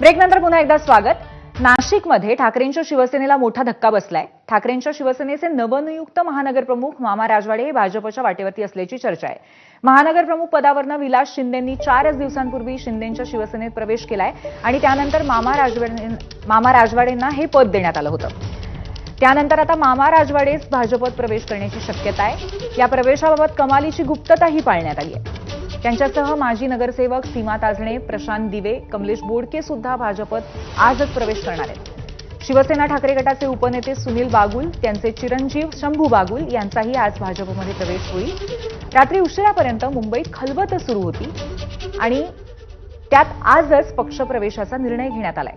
ब्रेकनंतर पुन्हा एकदा स्वागत. नाशिकमध्ये ठाकरेंच्या शिवसेनेला मोठा धक्का बसलाय. ठाकरेंच्या शिवसेनेचे नवनियुक्त महानगरप्रमुख मामा राजवाडे हे भाजपच्या वाटेवरती असल्याची चर्चा आहे. महानगरप्रमुख पदावरनं विलास शिंदेंनी चारच दिवसांपूर्वी शिंदेंच्या शिवसेनेत प्रवेश केलाय आणि त्यानंतर मामा राजवाडे मामा राजवाडेंना हे पद देण्यात आलं होतं. त्यानंतर आता मामा राजवाडेच भाजपत प्रवेश करण्याची शक्यता आहे. या प्रवेशाबाबत कमालीची गुप्तताही पाळण्यात आली आहे. त्यांच्यासह माजी नगरसेवक सीमा ताजणे प्रशांत दिवे कमलेश बोडके सुद्धा भाजपत आजच प्रवेश करणार आहेत. शिवसेना ठाकरे गटाचे उपनेते सुनील बागुल त्यांचे चिरंजीव शंभू बागुल यांचाही आज भाजपमध्ये प्रवेश होईल. रात्री उशिरापर्यंत मुंबईत खलबत सुरू होती आणि त्यात आजच पक्षप्रवेशाचा निर्णय घेण्यात आलाय.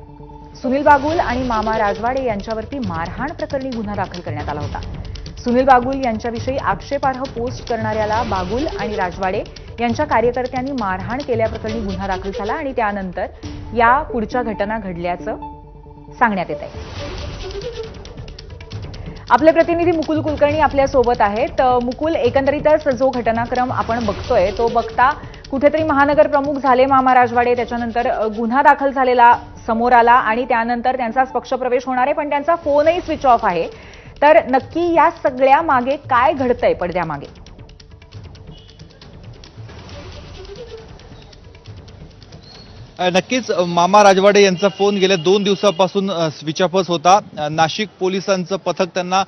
सुनील बागुल आणि मामा राजवाडे यांच्यावरती मारहाण प्रकरणी गुन्हा दाखल करण्यात आला होता. सुनील बागुल यांच्याविषयी आक्षेपार्ह पोस्ट करणाऱ्याला बागुल आणि राजवाडे यांच्या कार्यकर्त्यांनी मारहाण केल्याप्रकरणी गुन्हा दाखल झाला आणि त्यानंतर या पुढच्या घटना घडल्याचं सांगण्यात येत आहे. आपले प्रतिनिधी मुकुल कुलकर्णी आपल्यासोबत आहेत. मुकुल एकंदरीतच जो घटनाक्रम आपण बघतोय तो बघता कुठेतरी महानगर प्रमुख झाले मामा राजवाडे त्याच्यानंतर गुन्हा दाखल झालेला समोर आला आणि त्यानंतर त्यांचाच पक्षप्रवेश होणार आहे पण त्यांचा फोनही स्विच ऑफ आहे. तर नक्की या सगळ्या मागे काय घडतंय पडद्यामागे? नक्कीच मामा राजवाडे यांचा फोन गेल्या दोन दिवसापासून स्विचअपच स्विच ऑफच होता. नाशिक पोलिसांचं पथक त्यांना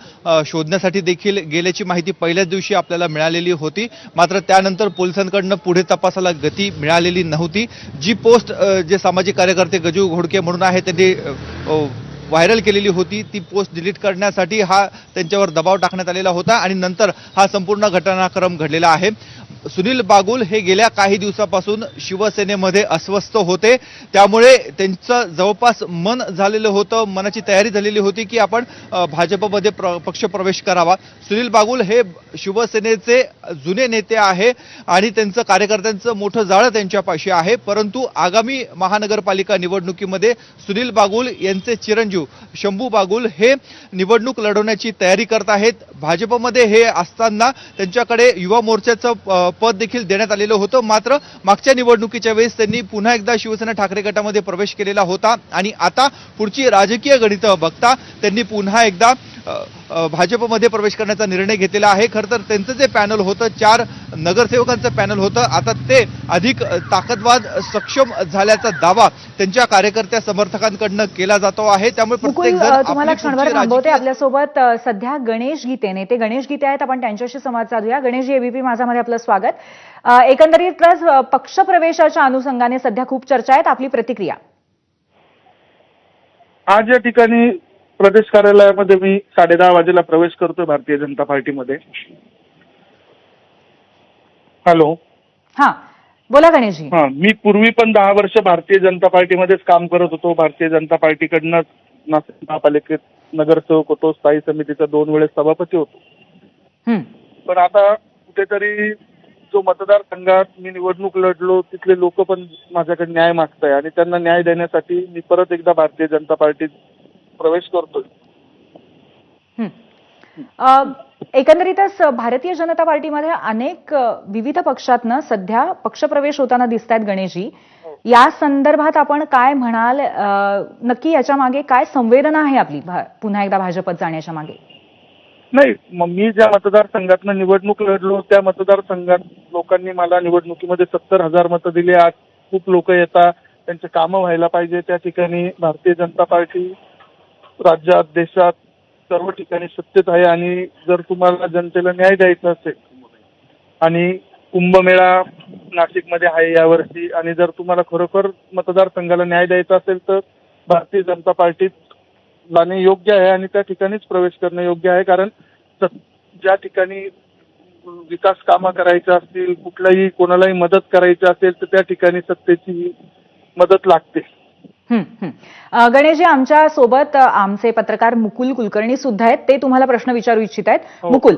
शोधण्यासाठी देखील गेल्याची माहिती पहिल्याच दिवशी आपल्याला मिळालेली होती. मात्र त्यानंतर पोलिसांकडनं पुढे तपासाला गती मिळालेली नव्हती. जी पोस्ट जे सामाजिक कार्यकर्ते गजू घोडके म्हणून आहे त्यांनी व्हायरल केलेली होती ती पोस्ट डिलीट करण्यासाठी हा त्यांच्यावर दबाव टाकण्यात आलेला होता आणि नंतर हा संपूर्ण घटनाक्रम घडलेला आहे. सुनील बागुल हे गेल्या काही दिवसापासून शिवसेनेमध्ये अस्वस्थ होते. त्यामुळे त्यांचं जवळपास मन झालेलं होतं मनाची तयारी झालेली होती की आपण भाजपमध्ये प्र पक्षप्रवेश करावा. सुनील बागुल हे शिवसेनेचे जुने नेते आहे आणि त्यांचं कार्यकर्त्यांचं मोठं जाळं त्यांच्यापाशी आहे. परंतु आगामी महानगरपालिका निवडणुकीमध्ये सुनील बागुल यांचे चिरंजीव शंभू बागुल हे निवडणूक लढवण्याची तयारी करत आहेत. भाजपमध्ये हे असताना त्यांच्याकडे युवा मोर्चाचं पद देखील देण्यात आलेलं होतं. मात्र मागच्या निवडणुकीच्या वेळेस त्यांनी पुन्हा एकदा शिवसेना ठाकरे गटामध्ये प्रवेश केलेला होता. आणि आता पुढची राजकीय गणितं बघता त्यांनी पुन्हा एकदा भाजपमध्ये प्रवेश करण्याचा निर्णय घेतलेला आहे. खरं तर त्यांचं जे पॅनल होतं चार नगरसेवकांचं पॅनल होतं. आता ते अधिक ताकदवाद सक्षम झाल्याचा दावा त्यांच्या कार्यकर्त्या समर्थकांकडनं केला जातो आहे. त्यामुळे प्रत्येक तुम्हाला आपली क्षणभर थांबवते. आपल्यासोबत सध्या गणेश गीते नेते. गणेश गीते आहेत. आपण त्यांच्याशी संवाद साधूया. गणेश जी एबीपी माझामध्ये आपलं स्वागत. एकंदरीतच पक्षप्रवेशाच्या अनुषंगाने सध्या खूप चर्चा आहेत. आपली प्रतिक्रिया. आज या ठिकाणी प्रदेश कार्यालयामध्ये मी साडेदहा वाजेला प्रवेश करतोय भारतीय जनता पार्टीमध्ये. हॅलो. हा बोला गणेशजी. हा मी पूर्वी पण दहा वर्ष भारतीय जनता पार्टीमध्येच काम करत होतो. भारतीय जनता पार्टीकडनं नाशिक महापालिकेत नगरसेवक होतो स्थायी समितीचा दोन वेळेस सभापती होतो. हं. पण आता कुठेतरी जो मतदारसंघात मी निवडणूक लढलो तिथले लोक पण माझ्याकडे न्याय मागताय आणि त्यांना न्याय देण्यासाठी मी परत एकदा भारतीय जनता पार्टीत प्रवेश करतोय. हं. एकंदरीतच भारतीय जनता पार्टीमध्ये अनेक विविध पक्षातनं सध्या पक्षप्रवेश होताना दिसत आहेत गणेशजी या संदर्भात आपण काय म्हणाल नक्की याच्या मागे काय संवेदना आहे आपली पुन्हा एकदा भाजपत जाण्याच्या मागे? नाही मग मी ज्या मतदारसंघातनं निवडणूक लढलो त्या मतदारसंघात लोकांनी मला निवडणुकीमध्ये सत्तर हजार मतं दिली. आज खूप लोक येतात त्यांचे कामं व्हायला पाहिजे. त्या ठिकाणी भारतीय जनता पार्टी राज्यात देशात सर्व ठिकाणी सत्तेत आहे आणि जर तुम्हाला जनतेला न्याय द्यायचा असेल आणि कुंभमेळा नाशिकमध्ये आहे यावर्षी आणि जर तुम्हाला खरोखर मतदारसंघाला न्याय द्यायचा असेल तर भारतीय जनता पार्टीत जाणे योग्य आहे आणि त्या ठिकाणीच प्रवेश करणं योग्य आहे. कारण ज्या ठिकाणी विकास कामं करायच्या असतील कुठलाही कोणालाही मदत करायची असेल तर त्या ठिकाणी सत्तेची मदत लागते. गणेशजी आमच्यासोबत आमचे पत्रकार मुकुल कुलकर्णी सुद्धा आहेत. ते तुम्हाला प्रश्न विचारू इच्छित आहेत. हो. मुकुल.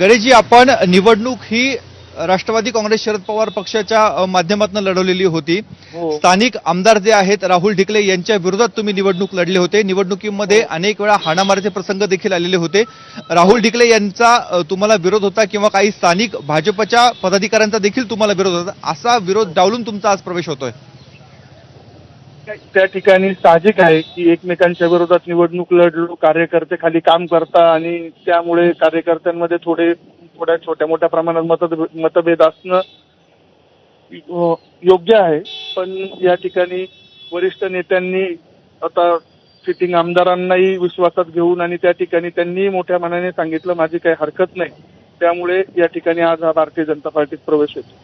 गणेशजी आपण निवडणूक ही राष्ट्रवादी काँग्रेस शरद पवार पक्षाच्या माध्यमातून लढवलेली होती. हो. स्थानिक आमदार जे आहेत राहुल ढिकले यांच्या विरोधात तुम्ही निवडणूक लढले होते. निवडणुकीमध्ये अनेक वेळा हाणामारीचे प्रसंग देखील आलेले होते. राहुल ढिकले यांचा तुम्हाला विरोध होता किंवा काही स्थानिक भाजपच्या पदाधिकाऱ्यांचा देखील तुम्हाला विरोध होता? असा विरोध डावलून तुमचा आज प्रवेश होतोय. त्या ठिकाणी साहजिक आहे की एकमेकांच्या विरोधात निवडणूक लढलो कार्यकर्ते खाली काम करता आणि त्यामुळे कार्यकर्त्यांमध्ये थोडे थोड्या छोट्या मोठ्या प्रमाणात मतभेद असणं योग्य आहे. पण या ठिकाणी वरिष्ठ नेत्यांनी आता सिटिंग आमदारांनाही विश्वासात घेऊन आणि त्या ठिकाणी त्यांनी मोठ्या मनाने सांगितलं माझी काही हरकत नाही. त्यामुळे या ठिकाणी आज हा भारतीय जनता पार्टीत प्रवेश होतो.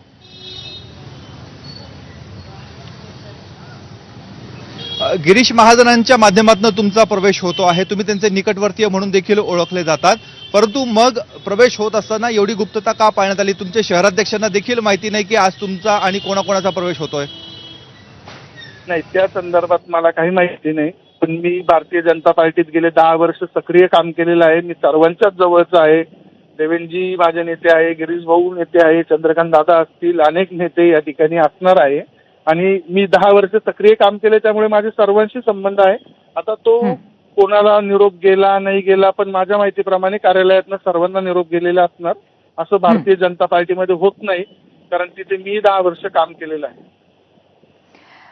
गिरीश महाजनांच्या माध्यमातून तुमचा प्रवेश होतो आहे. तुम्ही त्यांचे निकटवर्तीय म्हणून देखील ओळखले जातात. परंतु मग प्रवेश होत असताना एवढी गुप्तता का पाळण्यात आली? तुमच्या शहराध्यक्षांना देखील माहिती नाही की आज तुमचा आणि कोणाकोणाचा प्रवेश होतोय? नाही त्या संदर्भात मला काही माहिती नाही. पण मी भारतीय जनता पार्टीत गेले दहा वर्ष सक्रिय काम केलेलं आहे. मी सर्वांच्याच जवळचं आहे. देवेंजी माझे नेते आहे गिरीश भाऊ नेते आहे चंद्रकांत दादा असतील अनेक नेते या ठिकाणी असणार आहे. आणि मी दहा वर्ष सक्रिय काम केले त्यामुळे माझे सर्वांशी संबंध आहे. आता तो. कोणाला निरोप गेला नाही गेला पण माझ्या माहितीप्रमाणे कार्यालयातनं सर्वांना निरोप गेलेला असणार असं भारतीय जनता पार्टीमध्ये होत नाही कारण तिथे मी दहा वर्ष काम केलेलं आहे.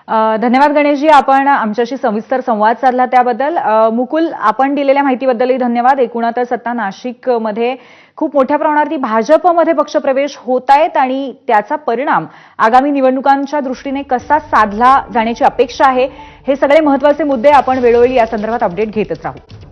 धन्यवाद गणेशजी आपण आमच्याशी सविस्तर संवाद साधला त्याबद्दल. मुकुल आपण दिलेल्या माहितीबद्दलही धन्यवाद. एकूणातच आता नाशिकमध्ये खूप मोठ्या प्रमाणावरती भाजपमध्ये पक्षप्रवेश होत आहेत आणि त्याचा परिणाम आगामी निवडणुकांच्या दृष्टीने कसा साधला जाण्याची अपेक्षा आहे हे सगळे महत्त्वाचे मुद्दे आपण वेळोवेळी या संदर्भात अपडेट घेतच राहू.